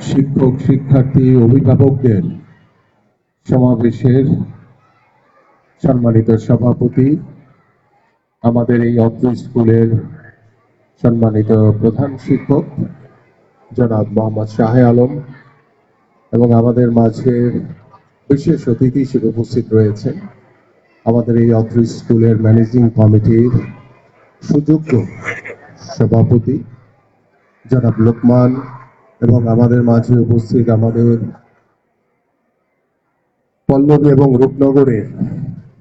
শিক্ষক, শিক্ষার্থী, অভিভাবকদের সমাবেশের সম্মানিত সভাপতি, আমাদের এই অত্র স্কুলের সম্মানিত প্রধান শিক্ষক, জনাব মোহাম্মদ শাহে আলম এবং আমাদের মাঝে বিশেষ অতিথি হিসেবে উপস্থিত রয়েছেন আমাদের এই অত্র স্কুলের ম্যানেজিং কমিটির সুযোগ্য সভাপতি, জনাব লোকমান এবং আমাদের মাঝে উপস্থিত আমাদের পল্লবী এবং রূপনগরের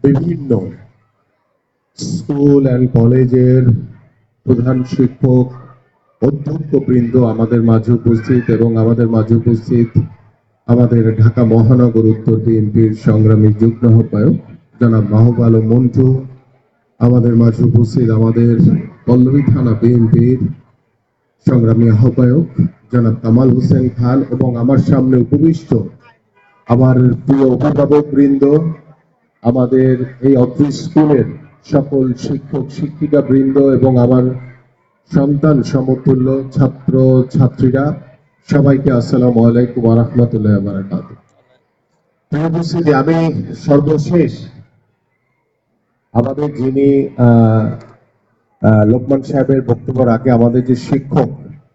বিভিন্ন স্কুল অ্যান্ড কলেজের প্রধান শিক্ষক অধ্যক্ষ বৃন্দ আমাদের মাঝে উপস্থিত এবং আমাদের মাঝে উপস্থিত আমাদের ঢাকা মহানগর উত্তর বিএনপির সংগ্রামী যুগ্ম আহ্বায়ক জনাব মাহবুব আলম মন্টু, আমাদের মাঝে উপস্থিত আমাদের পল্লবী থানা বিএনপির সংগ্রামী আহ্বায়ক জনাব কামাল হোসেন খান এবং আমার সামনে উপবিষ্ট আমার প্রিয় অভিভাবক বৃন্দ, আমাদের এই অত্র স্কুলের সকল শিক্ষক, শিক্ষিকা বৃন্দ এবং আমার সন্তান সমতুল্য ছাত্র ছাত্রীরা, সবাইকে আসসালামু আলাইকুম রহমতুল্লাহ বারাকাত আমি সর্বশেষ আমাদের যিনি লোকমান সাহেবের বক্তব্যের আগে আমাদের যে শিক্ষক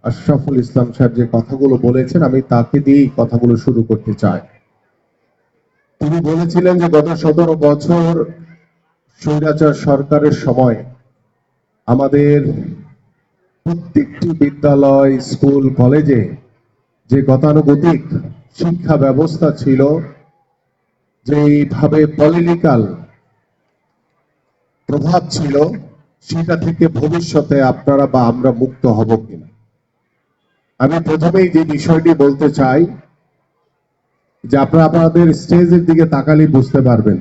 আশরাফুল ইসলাম সাহেব যে কথাগুলো বলেছেন, আমি তাকে দিয়েই কথাগুলো শুরু করতে চাই। তিনি বলেছিলেন যে, গত সতেরো বছর স্বৈরাচার সরকারের সময় আমাদের প্রত্যেকটি বিদ্যালয়, স্কুল, কলেজে যে গতানুগতিক শিক্ষা ব্যবস্থা ছিল, যেইভাবে পলিটিক্যাল প্রভাব ছিল, সেটা থেকে ভবিষ্যতে আপনারা বা আমরা মুক্ত হব কিনা। আমি প্রথমেই যে বিষয়টি বলতে চাই, যে আপনারা আপনাদের স্টেজের দিকে তাকালে বুঝতে পারবেন।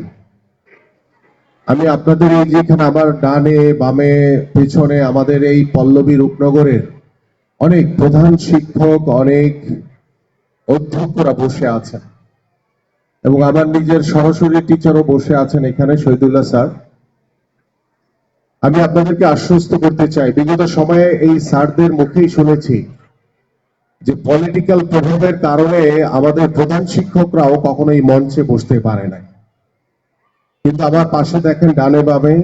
আমি আপনাদের এই যেখানে আমার ডানে, বামে, পেছনে আমাদের এই পল্লবী রূপনগরের অনেক প্রধান শিক্ষক, অনেক অধ্যক্ষরা বসে আছেন এবং আমার নিজের সরাসরি টিচারও বসে আছেন এখানে, শহীদুল্লাহ স্যার। আমি আপনাদেরকে আশ্বস্ত করতে চাই, বিগত সময়ে এই স্যারদের মুখেই শুনেছি যে পলিটিক্যাল প্রভাবের কারণে আমাদের প্রধান শিক্ষকরাও কখনো এই মঞ্চে বসতে পারে নাই। কিন্তু আমার পাশে দেখেন ডানে বামে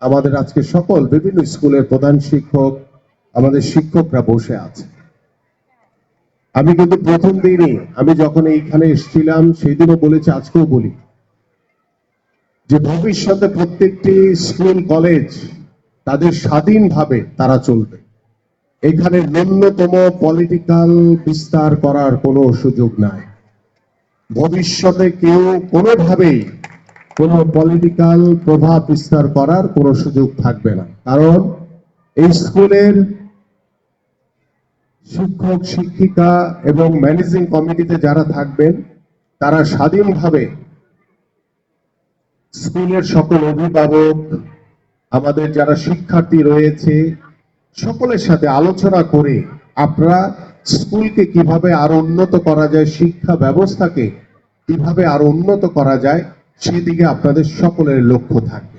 আমাদের আজকে সকল বিভিন্ন স্কুলের প্রধান শিক্ষক, আমাদের শিক্ষকরা বসে আছে। আমি কিন্তু প্রথম দিনই আমি যখন এইখানে এসেছিলাম সেই দিনও বলেছি, আজকেও বলি যে ভবিষ্যতে প্রত্যেকটি স্কুল, কলেজ তাদের স্বাধীনভাবে তারা চলবে। এখানে ন্যূনতম পলিটিক্যাল বিস্তার করার কোনো সুযোগ নাই। ভবিষ্যতে কেউ কোনোভাবেই কোনো পলিটিক্যাল প্রভাব বিস্তার করার কোনো সুযোগ থাকবে না। কারণ এই স্কুলের শিক্ষক, শিক্ষিকা এবং ম্যানেজিং কমিটিতে যারা থাকবেন, তারা স্বাধীনভাবে স্কুলের সকল অভিভাবক, আমাদের যারা শিক্ষার্থী রয়েছে সকলের সাথে আলোচনা করে আপনারা স্কুলকে কীভাবে আরও উন্নত করা যায়, শিক্ষা ব্যবস্থাকে কীভাবে আরও উন্নত করা যায়, সেদিকে আপনাদের সকলের লক্ষ্য থাকবে